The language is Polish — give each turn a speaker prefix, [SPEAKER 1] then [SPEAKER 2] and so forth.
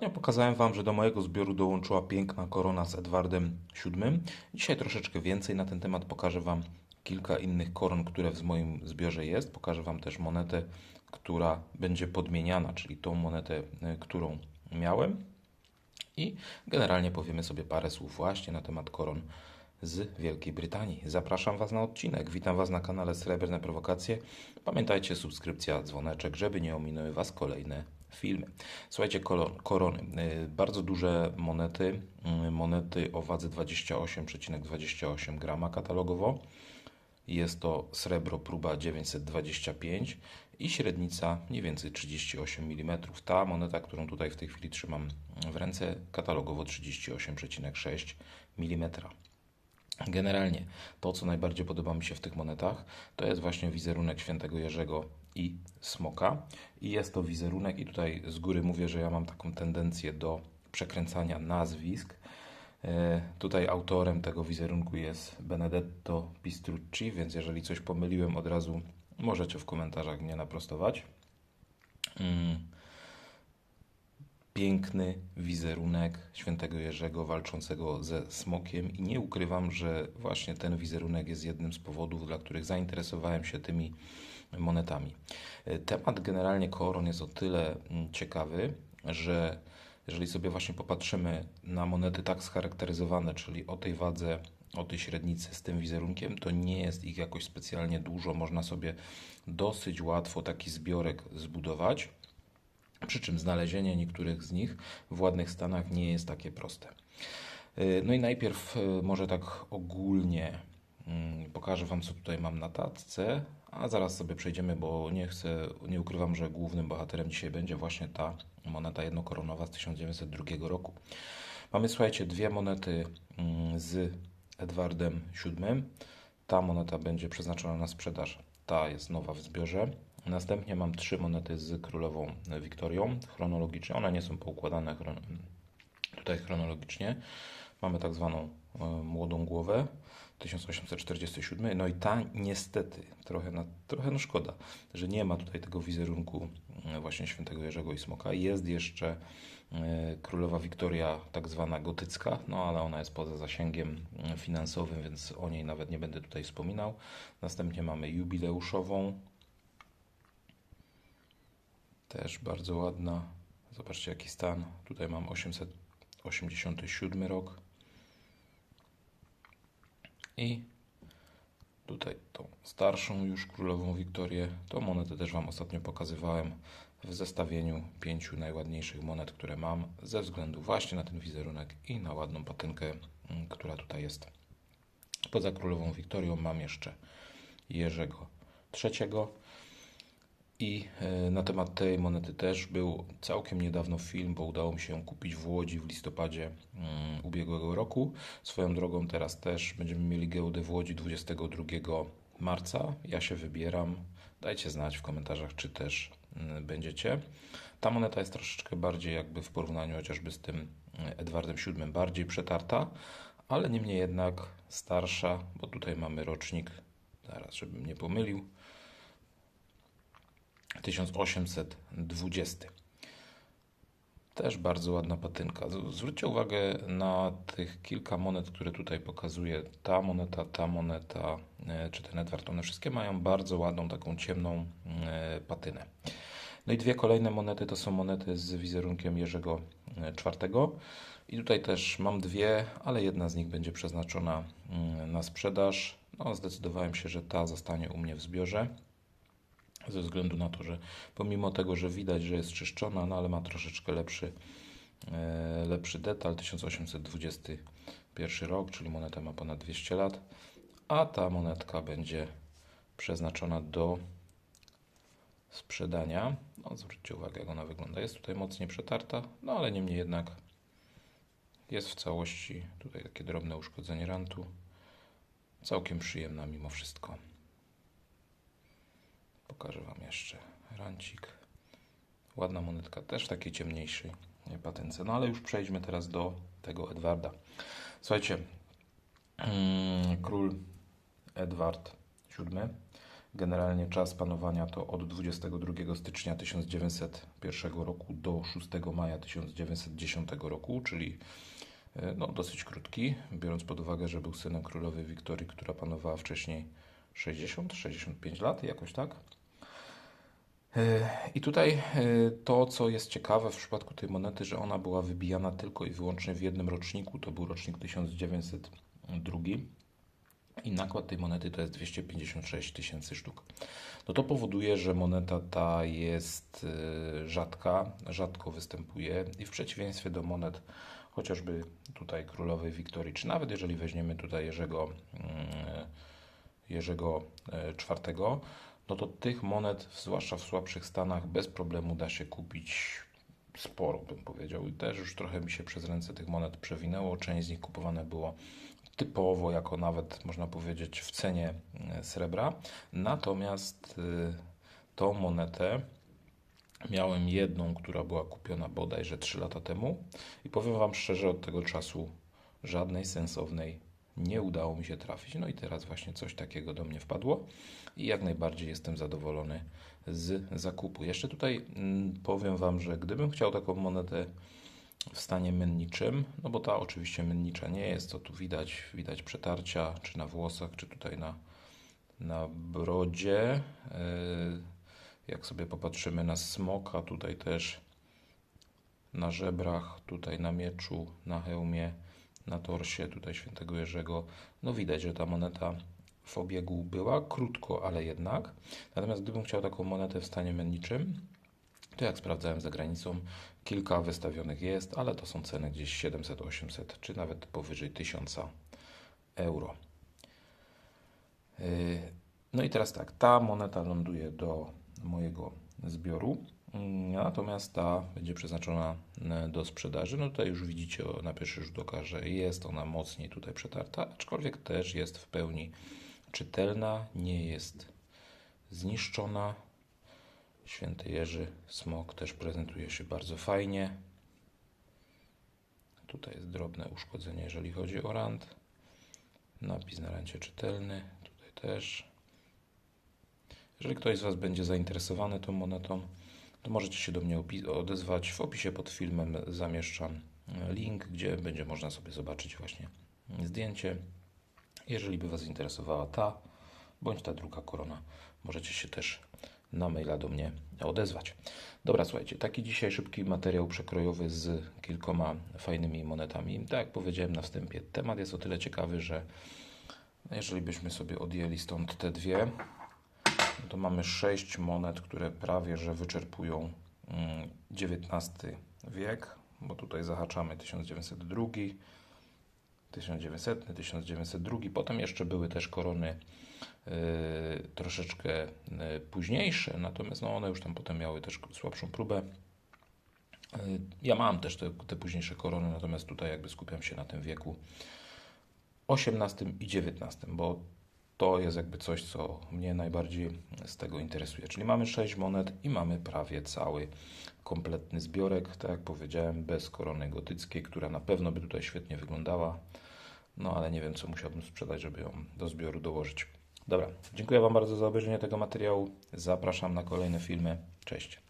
[SPEAKER 1] Ostatnio pokazałem Wam, że do mojego zbioru dołączyła piękna korona z Edwardem VII. Dzisiaj troszeczkę więcej na ten temat pokażę Wam kilka innych koron, które w moim zbiorze jest. Pokażę Wam też monetę, która będzie podmieniana, czyli tą monetę, y, którą miałem. I generalnie powiemy sobie parę słów właśnie na temat koron z Wielkiej Brytanii. Zapraszam Was na odcinek. Witam Was na kanale Srebrne Prowokacje. Pamiętajcie, subskrypcja, dzwoneczek, żeby nie ominęły Was kolejne filmy. Słuchajcie, korony. Y, bardzo duże monety. Y, monety o wadze 28,28 ,28 grama katalogowo. Jest to srebro próba 925 i średnica mniej więcej 38 mm. Ta moneta, którą tutaj w tej chwili trzymam w ręce, katalogowo 38,6 mm. Generalnie to, co najbardziej podoba mi się w tych monetach, to jest właśnie wizerunek świętego Jerzego i smoka. I jest to wizerunek, i tutaj z góry mówię, że ja mam taką tendencję do przekręcania nazwisk. E, tutaj autorem tego wizerunku jest Benedetto Pistrucci, więc jeżeli coś pomyliłem, od razu możecie w komentarzach mnie naprostować. Mm piękny wizerunek świętego Jerzego walczącego ze smokiem i nie ukrywam, że właśnie ten wizerunek jest jednym z powodów, dla których zainteresowałem się tymi monetami. Temat generalnie koron jest o tyle mm, ciekawy, że jeżeli sobie właśnie popatrzymy na monety tak scharakteryzowane, czyli o tej wadze, o tej średnicy z tym wizerunkiem, to nie jest ich jakoś specjalnie dużo. Można sobie dosyć łatwo taki zbiorek zbudować. Przy czym znalezienie niektórych z nich w ładnych stanach nie jest takie proste. Y, no i najpierw y, może tak ogólnie mm, pokażę Wam, co tutaj mam na tatce, a zaraz sobie przejdziemy, bo nie chcę, nie ukrywam, że głównym bohaterem dzisiaj będzie właśnie ta moneta jednokoronowa z 1902 roku. Mamy, słuchajcie, dwie monety mm, z Edwardem VII. Ta moneta będzie przeznaczona na sprzedaż. Ta jest nowa w zbiorze. Następnie mam trzy monety z królową Wiktorią chronologicznie. One nie są poukładane tutaj chronologicznie. Mamy tak zwaną e, młodą głowę 1847. No i ta niestety, trochę, na, trochę no szkoda, że nie ma tutaj tego wizerunku e, właśnie świętego Jerzego i Smoka. Jest jeszcze e, królowa Wiktoria tak zwana gotycka, no ale ona jest poza zasięgiem finansowym, więc o niej nawet nie będę tutaj wspominał. Następnie mamy jubileuszową też bardzo ładna. Zobaczcie jaki stan. Tutaj mam 887 rok. I tutaj tą starszą już królową Wiktorię. Tą monetę też Wam ostatnio pokazywałem w zestawieniu pięciu najładniejszych monet, które mam, ze względu właśnie na ten wizerunek i na ładną patynkę, mm, która tutaj jest. Poza królową Wiktorią mam jeszcze Jerzego III, i e, na temat tej monety też był całkiem niedawno film, bo udało mi się ją kupić w Łodzi w listopadzie mm, ubiegłego roku. Swoją drogą teraz też będziemy mieli giełdę w Łodzi 22 marca. Ja się wybieram. Dajcie znać w komentarzach, czy też mm, będziecie. Ta moneta jest troszeczkę bardziej jakby w porównaniu chociażby z tym e, Edwardem VII bardziej przetarta, ale niemniej jednak starsza, bo tutaj mamy rocznik, zaraz żebym nie pomylił, 1820. Też bardzo ładna patynka. Zwróćcie uwagę na tych kilka monet, które tutaj pokazuję. Ta moneta, ta moneta, e, czy ten Edward, one wszystkie mają bardzo ładną, taką ciemną e, patynę. No i dwie kolejne monety to są monety z wizerunkiem Jerzego IV. E, I tutaj też mam dwie, ale jedna z nich będzie przeznaczona mm, na sprzedaż. No, zdecydowałem się, że ta zostanie u mnie w zbiorze ze względu na to, że pomimo tego, że widać, że jest czyszczona, no ale ma troszeczkę lepszy, e, lepszy detal, 1821 rok, czyli moneta ma ponad 200 lat, a ta monetka będzie przeznaczona do sprzedania. No, zwróćcie uwagę, jak ona wygląda. Jest tutaj mocniej przetarta, no ale niemniej jednak jest w całości tutaj takie drobne uszkodzenie rantu. Całkiem przyjemna mimo wszystko. Pokażę Wam jeszcze rancik. Ładna monetka, też w takiej ciemniejszej patence. No ale już przejdźmy teraz do tego Edwarda. Słuchajcie, mm, król Edward VII Generalnie czas panowania to od 22 stycznia 1901 roku do 6 maja 1910 roku, czyli e, no, dosyć krótki, biorąc pod uwagę, że był synem królowej Wiktorii, która panowała wcześniej 60-65 lat, jakoś tak. E, I tutaj e, to, co jest ciekawe w przypadku tej monety, że ona była wybijana tylko i wyłącznie w jednym roczniku, to był rocznik 1902 i nakład tej monety to jest 256 tysięcy sztuk. No to powoduje, że moneta ta jest e, rzadka, rzadko występuje i w przeciwieństwie do monet chociażby tutaj królowej Wiktorii, czy nawet jeżeli weźmiemy tutaj Jerzego, mm, Jerzego IV, no to tych monet, zwłaszcza w słabszych stanach, bez problemu da się kupić sporo, bym powiedział. I też już trochę mi się przez ręce tych monet przewinęło. Część z nich kupowane było typowo, jako nawet można powiedzieć w cenie e, srebra. Natomiast y, tą monetę miałem jedną, która była kupiona bodajże 3 lata temu i powiem Wam szczerze, od tego czasu żadnej sensownej nie udało mi się trafić. No i teraz właśnie coś takiego do mnie wpadło i jak najbardziej jestem zadowolony z zakupu. Jeszcze tutaj mm, powiem Wam, że gdybym chciał taką monetę w stanie menniczym, no bo ta oczywiście mennicza nie jest, to tu widać, widać przetarcia, czy na włosach, czy tutaj na, na brodzie. Yy, jak sobie popatrzymy na smoka, tutaj też na żebrach, tutaj na mieczu, na hełmie, na torsie tutaj świętego Jerzego, no widać, że ta moneta w obiegu była, krótko, ale jednak. Natomiast gdybym chciał taką monetę w stanie menniczym, to jak sprawdzałem za granicą, kilka wystawionych jest, ale to są ceny gdzieś 700, 800 czy nawet powyżej 1000 euro. Yy, no i teraz tak, ta moneta ląduje do mojego zbioru. Mm, natomiast ta będzie przeznaczona e, do sprzedaży. No tutaj już widzicie na pierwszy rzut oka, że jest ona mocniej tutaj przetarta, aczkolwiek też jest w pełni czytelna, nie jest zniszczona. Święty Jerzy Smok też prezentuje się bardzo fajnie. Tutaj jest drobne uszkodzenie, jeżeli chodzi o rand. Napis na rancie czytelny, tutaj też. Jeżeli ktoś z Was będzie zainteresowany tą monetą, to możecie się do mnie odezwać. W opisie pod filmem zamieszczam e, link, gdzie będzie można sobie zobaczyć właśnie zdjęcie. Jeżeli by Was interesowała ta bądź ta druga korona, możecie się też na maila do mnie odezwać. Dobra, słuchajcie, taki dzisiaj szybki materiał przekrojowy z kilkoma fajnymi monetami. Tak jak powiedziałem na wstępie, temat jest o tyle ciekawy, że jeżeli byśmy sobie odjęli stąd te dwie, to mamy sześć monet, które prawie że wyczerpują XIX mm, wiek, bo tutaj zahaczamy 1902, 1900, 1902. Potem jeszcze były też korony yy, troszeczkę yy, późniejsze, natomiast no one już tam potem miały też słabszą próbę. Yy, ja mam też te, te późniejsze korony, natomiast tutaj jakby skupiam się na tym wieku XVIII i XIX, bo to jest jakby coś, co mnie najbardziej z tego interesuje. Czyli mamy 6 monet i mamy prawie cały kompletny zbiorek, tak jak powiedziałem, bez korony gotyckiej, która na pewno by tutaj świetnie wyglądała. No ale nie wiem, co musiałbym sprzedać, żeby ją do zbioru dołożyć. Dobra, dziękuję Wam bardzo za obejrzenie tego materiału. Zapraszam na kolejne filmy. Cześć.